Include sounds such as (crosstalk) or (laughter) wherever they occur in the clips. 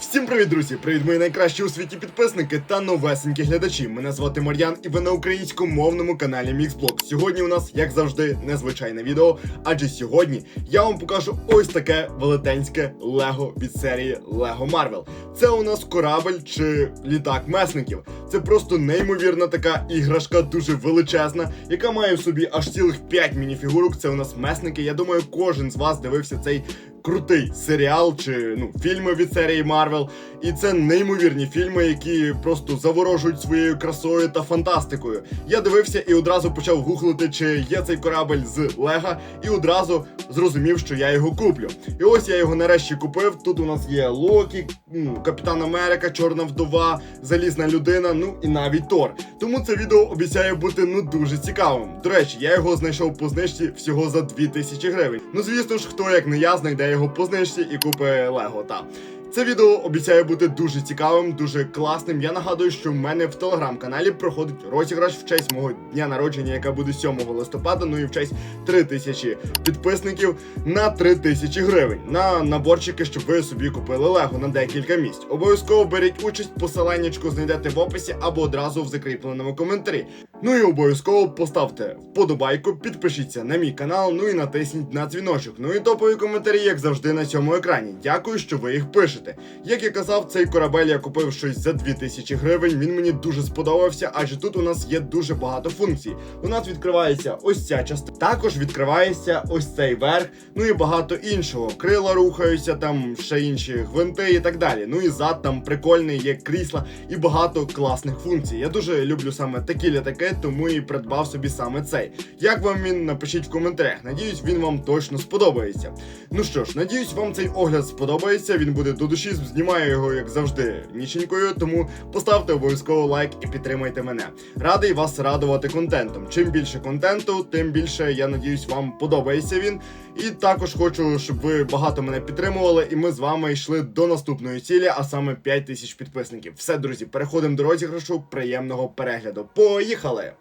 Всім привіт, друзі! Привіт, мої найкращі у світі підписники та новесенькі глядачі. Мене звати Мар'ян, і ви на українськомовному каналі Міксблог. Сьогодні у нас, як завжди, незвичайне відео. Адже сьогодні я вам покажу ось таке велетенське Лего від серії Lego Marvel. Це у нас корабель чи літак месників. Це просто неймовірна така іграшка, дуже величезна, яка має в собі аж цілих 5 мініфігурок. Це у нас месники. Я думаю, кожен з вас дивився цей крутий серіал чи ну фільми від серії Марвел. І це неймовірні фільми, які просто заворожують своєю красою та фантастикою. Я дивився і одразу почав гуглити, чи є цей корабель з Лега, і одразу зрозумів, що я його куплю. І ось я його нарешті купив. Тут у нас є Локі, ну, Капітан Америка, Чорна вдова, Залізна людина, ну і навіть Тор. Тому це відео обіцяє бути ну дуже цікавим. До речі, я його знайшов по знижці всього за 2000 гривень. Ну звісно ж, хто як не я знайде його по і купить Лего. Та це відео обіцяє бути дуже цікавим, дуже класним. Я нагадую, що в мене в телеграм-каналі проходить розіграш в честь мого дня народження, яка буде 7 листопада. Ну і в честь 3000 підписників на 3000 гривень на наборчики, щоб ви собі купили Лего на декілька місць. Обов'язково беріть участь, посиланнячко знайдете в описі або одразу в закріпленому коментарі. Ну і обов'язково поставте вподобайку, підпишіться на мій канал, ну і натисніть на дзвіночок. Ну і топові коментарі, як завжди, на цьому екрані. Дякую, що ви їх пишете. Як я казав, цей корабель я купив щось за 2000 гривень. Він мені дуже сподобався, адже тут у нас є дуже багато функцій. У нас відкривається ось ця частина. Також відкривається ось цей верх, ну і багато іншого. Крила рухаються, там ще інші гвинти і так далі. Ну і зад там прикольний, є крісла і багато класних функцій. Я дуже люблю саме такі літаки, тому і придбав собі саме цей. Як вам він напишіть в коментарях. Надіюсь, він вам точно сподобається. Ну що ж, надіюсь, вам цей огляд сподобається. Він буде до душі. Знімаю його, як завжди, ніченькою. Тому поставте обов'язково лайк і підтримайте мене. Радий вас радувати контентом. Чим більше контенту, тим більше я надіюсь, вам подобається він. І також хочу, щоб ви багато мене підтримували, і ми з вами йшли до наступної цілі, а саме 5 тисяч підписників. Все, друзі, переходимо до розіграшу. Приємного перегляду. Поїхали!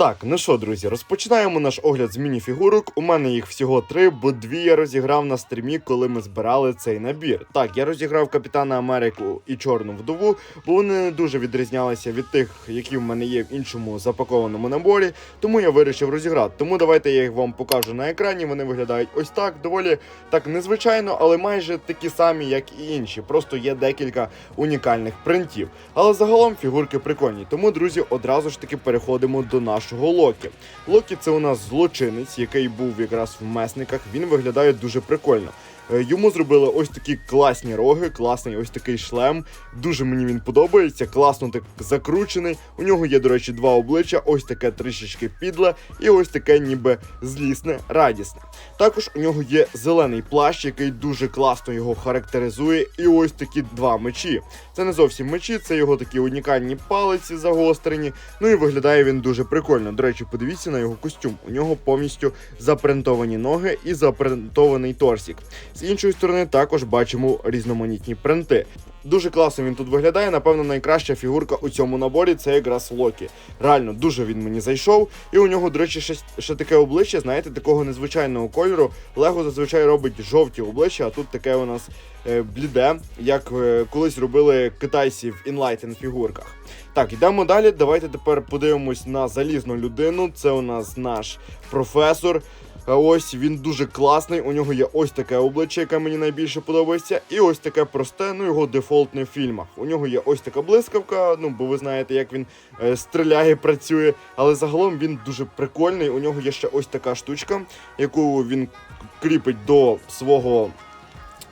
Так, ну що, друзі, розпочинаємо наш огляд з мініфігурок. У мене їх всього три, бо дві я розіграв на стрімі, коли ми збирали цей набір. Так, я розіграв Капітана Америку і Чорну вдову, бо вони не дуже відрізнялися від тих, які в мене є в іншому запакованому наборі. Тому я вирішив розіграти. Тому давайте я їх вам покажу на екрані. Вони виглядають ось так, доволі так незвичайно, але майже такі самі, як і інші. Просто є декілька унікальних принтів. Але загалом фігурки прикольні. Тому, друзі, одразу ж таки переходимо до нашого Локі. Локі це у нас злочинець, який був якраз в месниках. Він виглядає дуже прикольно. Е, Йому зробили ось такі класні роги, класний ось такий шлем. Дуже мені він подобається, класно так закручений. У нього є, до речі, два обличчя, ось таке трішечки підле, і ось таке ніби злісне, радісне. Також у нього є зелений плащ, який дуже класно його характеризує, і ось такі два мечі. Це не зовсім мечі, це його такі унікальні палиці загострені. Ну і виглядає він дуже прикольно. До речі, подивіться на його костюм. У нього повністю запринтовані ноги і запринтований торсік. З іншої сторони, також бачимо різноманітні принти. Дуже класно він тут виглядає. Напевно, найкраща фігурка у цьому наборі це якраз Локі. Реально, дуже він мені зайшов. І у нього, до речі, ще, ще таке обличчя, знаєте, такого незвичайного кольору. Лего зазвичай робить жовті обличчя, а тут таке у нас е, бліде, як е, колись робили китайці в Enlighten фігурках. Так, йдемо далі. Давайте тепер подивимось на залізну людину. Це у нас наш професор. Ось він дуже класний. У нього є ось таке обличчя, яке мені найбільше подобається, і ось таке просте, ну його дефолтне в фільмах. У нього є ось така блискавка, ну бо ви знаєте, як він е, стріляє, працює. Але загалом він дуже прикольний. У нього є ще ось така штучка, яку він кріпить до свого.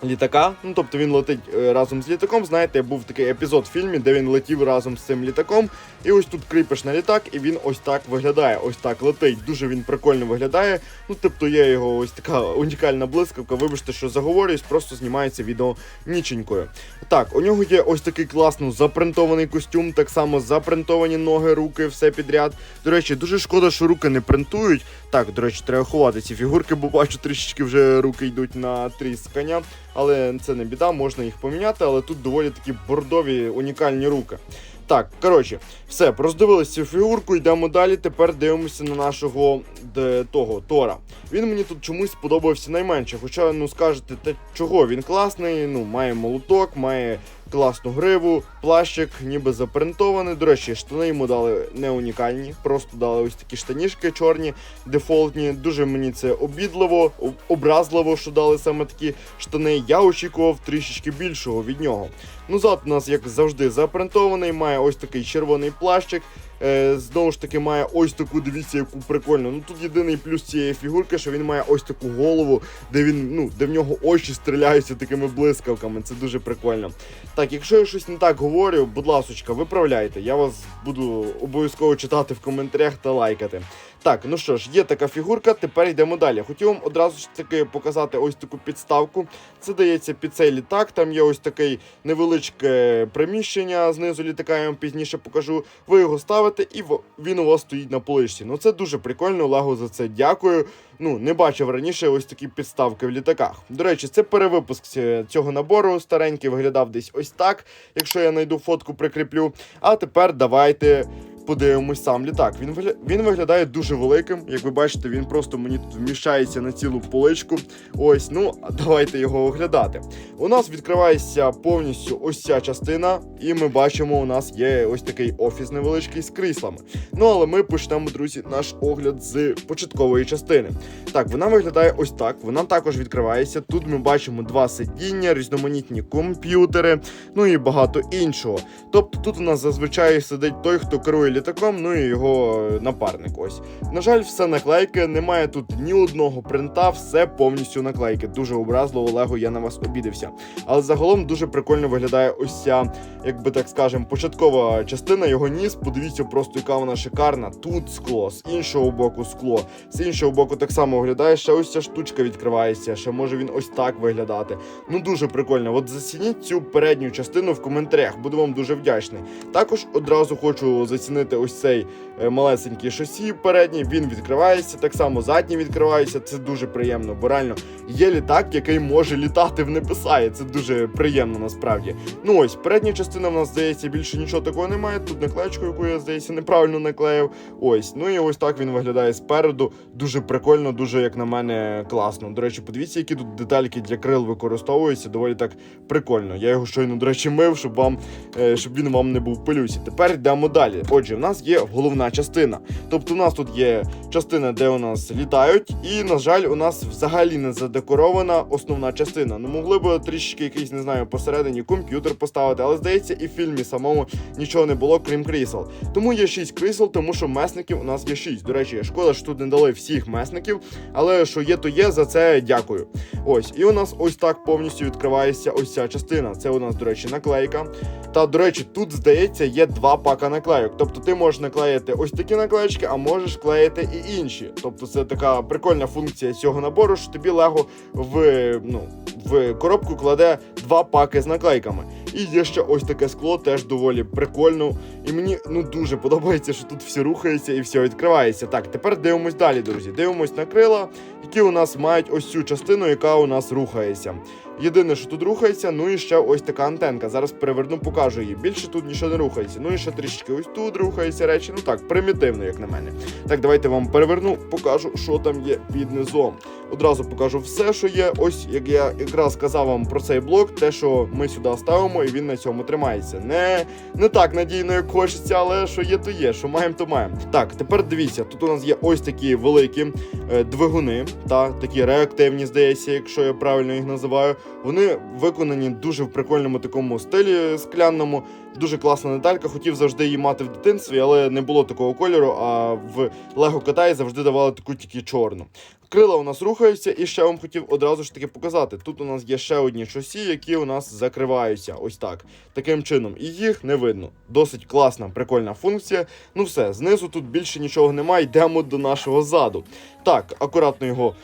Літака, ну тобто він летить е, разом з літаком. Знаєте, був такий епізод в фільмі, де він летів разом з цим літаком. І ось тут кріпиш на літак, і він ось так виглядає. Ось так летить. Дуже він прикольно виглядає. Ну, тобто є його ось така (laughs) унікальна блискавка. Вибачте, що заговорююсь, просто знімається відео ніченькою. Так, у нього є ось такий класно запринтований костюм, так само запринтовані ноги, руки, все підряд. До речі, дуже шкода, що руки не принтують. Так, до речі, треба ховати ці фігурки, бо бачу, трішечки вже руки йдуть на тріскання. Але це не біда, можна їх поміняти, але тут доволі такі бордові унікальні руки. Так, коротше, все, роздивилися цю фігурку, йдемо далі. Тепер дивимося на нашого де, того Тора. Він мені тут чомусь сподобався найменше. Хоча, ну скажете, та чого він класний, ну, має молоток, має класну гриву, плащик, ніби запринтований. До речі, штани йому дали не унікальні, просто дали ось такі штанішки чорні, дефолтні. Дуже мені це обідливо, об- образливо, що дали саме такі штани. Я очікував трішечки більшого від нього. Ну, зад у нас, як завжди, запринтований, має ось такий червоний плащик. Е, знову ж таки, має ось таку, дивіться, яку прикольну. Ну тут єдиний плюс цієї фігурки, що він має ось таку голову, де він, ну, де в нього очі стріляються такими блискавками. Це дуже прикольно. Так, якщо я щось не так говорю, будь ласочка, виправляйте. Я вас буду обов'язково читати в коментарях та лайкати. Так, ну що ж, є така фігурка, тепер йдемо далі. Хотів вам одразу ж таки показати ось таку підставку. Це дається під цей літак. Там є ось такий невеличке приміщення знизу літака, я вам пізніше покажу. Ви його ставите, і він у вас стоїть на поличці. Ну це дуже прикольно, Лего за це дякую. Ну, не бачив раніше ось такі підставки в літаках. До речі, це перевипуск цього набору. Старенький виглядав десь ось так. Якщо я знайду фотку, прикріплю. А тепер давайте подивимось сам літак. Він він виглядає дуже великим. Як ви бачите, він просто мені тут вміщається на цілу поличку. Ось, ну давайте його оглядати. У нас відкривається повністю ось ця частина, і ми бачимо, у нас є ось такий офіс невеличкий з кріслами. Ну але ми почнемо, друзі, наш огляд з початкової частини. Так, вона виглядає ось так. Вона також відкривається. Тут ми бачимо два сидіння, різноманітні комп'ютери, ну і багато іншого. Тобто тут у нас зазвичай сидить той, хто керує літаком, ну і його напарник. Ось. На жаль, все наклейки, немає тут ні одного принта, все повністю наклейки. Дуже образливо, Лего, я на вас обідався. Але загалом дуже прикольно виглядає ось ця, як би так скажемо, початкова частина, його ніс. Подивіться просто, яка вона шикарна. Тут скло, з іншого боку скло, з іншого боку так само виглядає. Ще ось ця штучка відкривається, ще може він ось так виглядати. Ну дуже прикольно. От зацініть цю передню частину в коментарях, буду вам дуже вдячний. Також одразу хочу зацінити ось цей е, малесенький шасі передній. Він відкривається, так само задній відкривається. Це дуже приємно, бо реально є літак, який може літати в небеса, і це дуже приємно насправді. Ну ось, передня частина в нас здається більше нічого такого немає. Тут наклеєчку, яку я здається неправильно наклеїв. Ось, ну і ось так він виглядає спереду. Дуже прикольно, дуже як на мене класно. До речі, подивіться, які тут детальки для крил використовуються. Доволі так прикольно. Я його щойно, до речі, мив, щоб вам е, щоб він вам не був пилюсі. Тепер йдемо далі. Отже, в нас є головна частина. Тобто, у нас тут є частина, де у нас літають, і на жаль, у нас взагалі не задекорована основна частина. Ну могли б трішечки якийсь, не знаю, посередині комп'ютер поставити, але здається, і в фільмі самому нічого не було, крім крісел. Тому є 6 крісел, тому що месників у нас є 6. До речі, шкода, що тут не дали всіх месників, але що є, то є. За це дякую. Ось, і у нас ось так повністю відкривається ось ця частина. Це у нас, до речі, наклейка. Та, до речі, тут здається є два пака наклейок. Тобто ти можеш наклеїти ось такі наклеєчки, а можеш клеїти і інші. Тобто це така прикольна функція цього набору, що тобі Лего в, ну, в коробку кладе два паки з наклейками. І є ще ось таке скло, теж доволі прикольно. І мені ну дуже подобається, що тут все рухається і все відкривається. Так, тепер дивимось далі, друзі. Дивимось на крила, які у нас мають ось цю частину, яка у нас рухається. Єдине, що тут рухається, ну і ще ось така антенка. Зараз переверну, покажу її. Більше тут нічого не рухається. Ну і ще трішки ось тут рухається речі. Ну так, примітивно, як на мене. Так, давайте вам переверну, покажу, що там є під низом. Одразу покажу все, що є. Ось як я якраз сказав вам про цей блок, те, що ми сюди ставимо, і він на цьому тримається. Не, не так надійно, як хочеться, але що є, то є, що маємо, то маємо. Так, тепер дивіться, тут у нас є ось такі великі е, двигуни, та такі реактивні, здається, якщо я правильно їх називаю. Вони виконані дуже в прикольному такому стилі склянному. Дуже класна деталька. Хотів завжди її мати в дитинстві, але не було такого кольору. А в Лего Китаї завжди давали таку тільки чорну. Крила у нас рухаються, і ще вам хотів одразу ж таки показати. Тут у нас є ще одні шосі, які у нас закриваються. Ось так. Таким чином, і їх не видно. Досить класна, прикольна функція. Ну все, знизу тут більше нічого немає. Йдемо до нашого заду. Так, акуратно його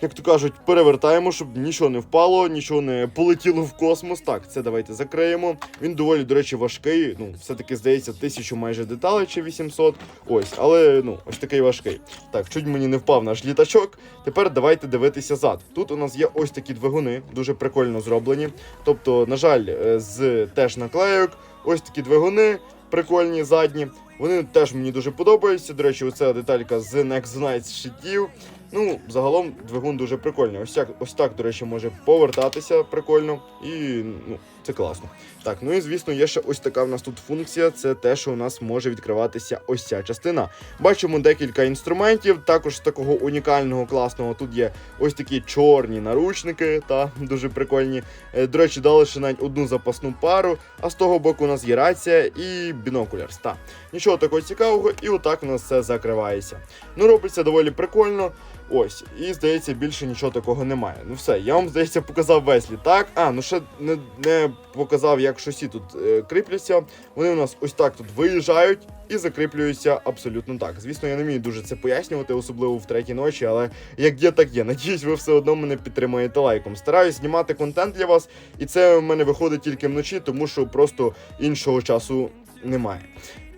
як то кажуть, перевертаємо, щоб нічого не впало, нічого не полетіло в космос. Так, це давайте закриємо. Він доволі, до речі, важкий. Ну, все-таки здається, тисячу майже деталей чи 800. Ось, але ну, ось такий важкий. Так, чуть мені не впав наш літачок. Тепер давайте дивитися зад. Тут у нас є ось такі двигуни, дуже прикольно зроблені. Тобто, на жаль, е, з теж наклейок, ось такі двигуни. прикольні задні. Вони теж мені дуже подобаються. До речі, оця деталька з Next Night щитів. Ну, загалом двигун дуже прикольний. Ось так, ось так, до речі, може повертатися прикольно. І ну, це класно. Так, ну і звісно, є ще ось така в нас тут функція. Це те, що у нас може відкриватися ось ця частина. Бачимо декілька інструментів. Також з такого унікального класного тут є ось такі чорні наручники, та дуже прикольні. Е, До речі, дали ще навіть одну запасну пару. А з того боку у нас є рація і бінокулярс. Та нічого такого цікавого, і отак у нас все закривається. Ну, робиться доволі прикольно. Ось, і здається, більше нічого такого немає. Ну все, я вам здається показав весь літак. А, ну ще не, не показав, як шосі тут е, кріпляться. Вони у нас ось так тут виїжджають і закріплюються абсолютно так. Звісно, я не вмію дуже це пояснювати, особливо в третій ночі, але як є, так є. Надіюсь, ви все одно мене підтримаєте лайком. Стараюсь знімати контент для вас, і це в мене виходить тільки вночі, тому що просто іншого часу немає.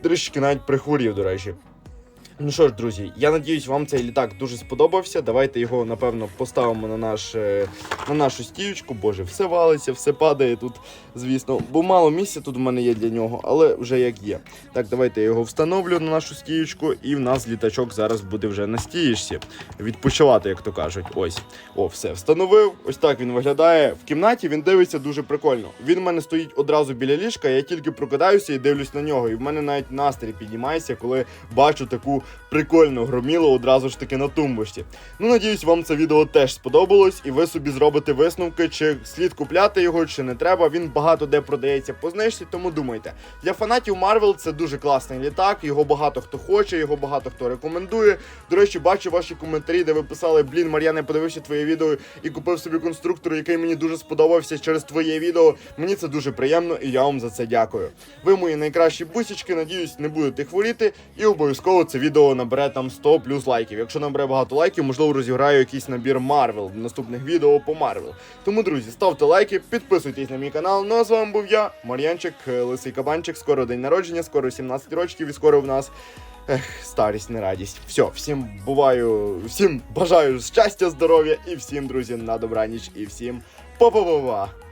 Трішки навіть прихворів, до речі. Ну що ж, друзі, я надіюсь, вам цей літак дуже сподобався. Давайте його, напевно, поставимо на, наш, е, на нашу стіючку. Боже, все валиться, все падає тут, звісно. Бо мало місця тут в мене є для нього, але вже як є. Так, давайте я його встановлю на нашу стіючку, і в нас літачок зараз буде вже на стієчці. Відпочивати, як то кажуть. Ось. О, все, встановив. Ось так він виглядає. В кімнаті він дивиться дуже прикольно. Він в мене стоїть одразу біля ліжка, я тільки прокидаюся і дивлюсь на нього. І в мене навіть настрій піднімається, коли бачу таку прикольну громілу одразу ж таки на тумбочці. Ну, надіюсь, вам це відео теж сподобалось, і ви собі зробите висновки, чи слід купляти його, чи не треба. Він багато де продається по знижці, тому думайте. Для фанатів Марвел це дуже класний літак. Його багато хто хоче, його багато хто рекомендує. До речі, бачу ваші коментарі, де ви писали: Блін, Мар'ян, я подивився твоє відео і купив собі конструктор, який мені дуже сподобався через твоє відео. Мені це дуже приємно, і я вам за це дякую. Ви мої найкращі бусічки, надіюсь, не будете хворіти, і обов'язково це відео набере там 100 плюс лайків. Якщо набере багато лайків, можливо, розіграю якийсь набір Марвел в наступних відео по Марвел. Тому, друзі, ставте лайки, підписуйтесь на мій канал. Ну а з вами був я, Мар'янчик, е, Лисий Кабанчик. Скоро день народження, скоро 17 років, і скоро в нас. Ех, старість, не радість. Все, всім буваю, всім бажаю щастя, здоров'я і всім, друзі, на добраніч і всім па-па-па-па!